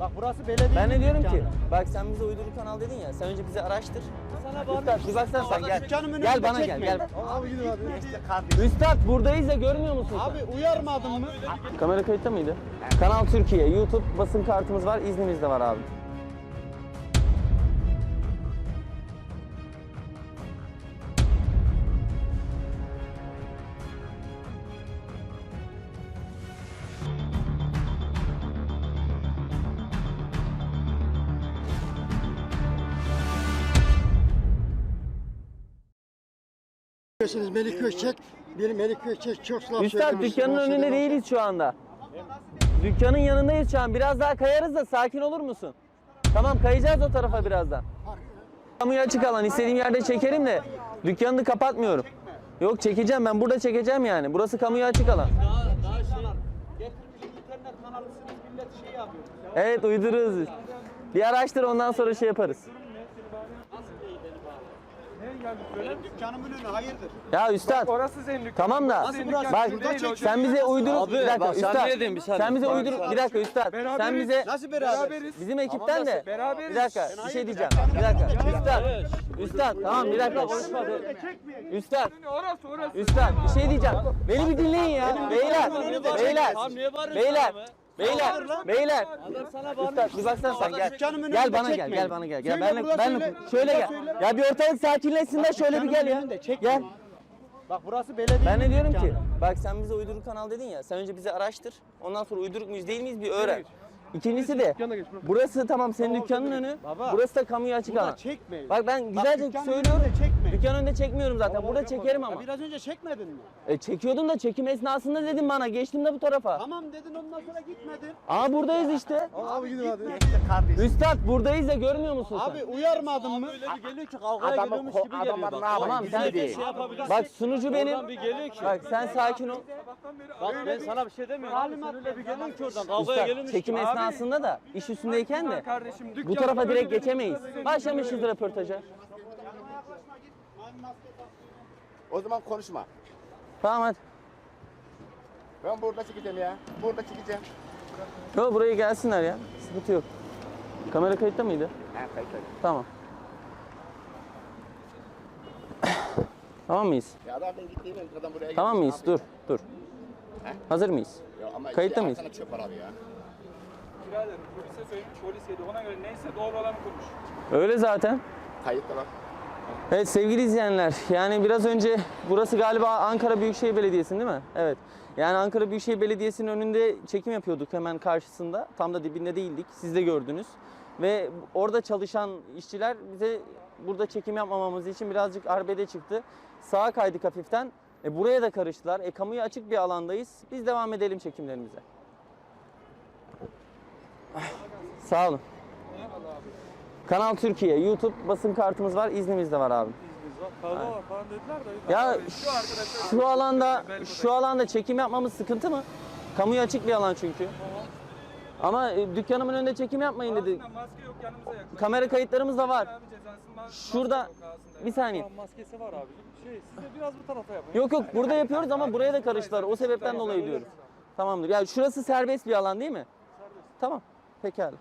Bak burası belediye. Ben de diyorum ki bak sen bize uyduruk kanal dedin ya sen önce bizi araştır. Sana Üstad bir sen gel. Gel bana gel çekmeyin. gel. Abi gidin abi. İşte kardeşim. Üstad buradayız ya görmüyor musun? Abi uyarmadın mı? Kamera kayıtta mıydı? Kanal Türkiye, YouTube basın kartımız var, iznimiz de var abi. Biliyorsunuz Melik Gökçek, bir Melik Gökçek çok laf Üstad söylemiş. dükkanın Bahseden önünde olsa- değiliz şu anda. Dükkanın yanındayız şu an. Biraz daha kayarız da sakin olur musun? Tamam kayacağız o tarafa birazdan. Kamuya açık alan istediğim yerde çekerim de dükkanını kapatmıyorum. Yok çekeceğim ben burada çekeceğim yani. Burası kamuya açık alan. Daha, daha şey. Getirmiş internet kanalısınız millet şey yapıyor. Evet uydururuz. Bir araştır ondan sonra şey yaparız. Benim dükkanımın önü hayırdır? Ya üstad. Orası senin dükkanın. Tamam da Nasıl burası? bak Burada çekiyor. sen bize uyduruk Abi, bir dakika bak sen üstad. ne dedin bir saniye? Sen bize Bak, uyduruk bir dakika üstad. Sen Beraberiz. bize Nasıl beraber? Beraberiz. bizim ekipten de Beraberiz. bir dakika bir şey diyeceğim. Bir dakika. Üstad. Üstad tamam bir dakika. Üstad. Orası orası. Üstad bir şey diyeceğim. Beni bir dinleyin ya. Beyler. Beyler. Beyler. Beyler. Beyler. Üstad bir baksana sen gel. Gel bana gel. Gel bana gel. Gel benle benle şöyle gel. Ya bir ortalık sakinleşsin de şöyle bir gel ya. Gel. Bak burası belediye. Ben de diyorum ki bak sen bize uyduruk kanal dedin ya sen önce bizi araştır ondan sonra uyduruk muyuz değil miyiz bir öğren. İkincisi de burası tamam senin dükkanın önü burası da kamuya açık alan. Bak ben güzelce söylüyorum. önünde çekmeyin. Dükkan önünde çekmiyorum zaten. Burada çekerim ama. Ya biraz önce çekmedin mi? E, çekiyordum da çekim esnasında dedim bana. Geçtim de bu tarafa. Tamam dedin ondan sonra gitmedin. Aa buradayız işte. Abi gidin. İşte kardeşim. Üstad buradayız ya görmüyor musun sen? Abi uyarmadın mı? Adamı, adamlar ne Tamam yapıyor? sen Bizi değil. Bak sunucu benim. bir geliyor ki. Bak sen sakin ol. Bak ben sana bir şey demiyorum. Talimat Sen öyle bir geliyorsun ki oradan. Üstad Kavgaya gelmiş çekim ki. esnasında da iş üstündeyken de Kardeşim bu tarafa direkt geçemeyiz. Dükkanım, senin Başlamışız dükkanın. röportaja. O zaman konuşma. Tamam hadi. Ben burada çekeceğim ya. Burada çekeceğim. Yo buraya gelsinler ya. Sıkıntı yok. Kamera kayıtta mıydı? Ha kayıt kayıt. Tamam. tamam mıyız? Ya adam ben gittiğim adam buraya Tamam mıyız? ne Dur, dur. Hazır mıyız? Ya ama Kayıtta işte mıyız? arkana çöp var abi ya. Birader polise söylemiş polis yedi ona göre neyse doğru olanı konuş. Öyle zaten. Kayıtta lan. Evet sevgili izleyenler yani biraz önce burası galiba Ankara Büyükşehir Belediyesi'nin değil mi? Evet. Yani Ankara Büyükşehir Belediyesi'nin önünde çekim yapıyorduk hemen karşısında. Tam da dibinde değildik. Siz de gördünüz. Ve orada çalışan işçiler bize burada çekim yapmamamız için birazcık arbede çıktı. Sağa kaydık hafiften. E, buraya da karıştılar. E, kamuya açık bir alandayız. Biz devam edelim çekimlerimize. Sağ olun. Kanal Türkiye, YouTube basın kartımız var, iznimiz de var abi. Kavga var falan dediler de. Ya Şu arkadaşlar. şu alanda şu alanda çekim yapmamız sıkıntı mı? Kamuya açık bir alan çünkü. Ama e, dükkanımın önünde çekim yapmayın dedi. Maske yok yanımıza. Kamera kayıtlarımız da var. Abi Şurada-. Bir saniye. Maskesi var abi. Şey siz de biraz bu tarafa yapın. Yok yok burada yapıyoruz ama buraya da karıştılar. O sebepten dolayı diyoruz. Tamamdır. Yani şurası serbest bir alan değil mi? Tamam. Pekala.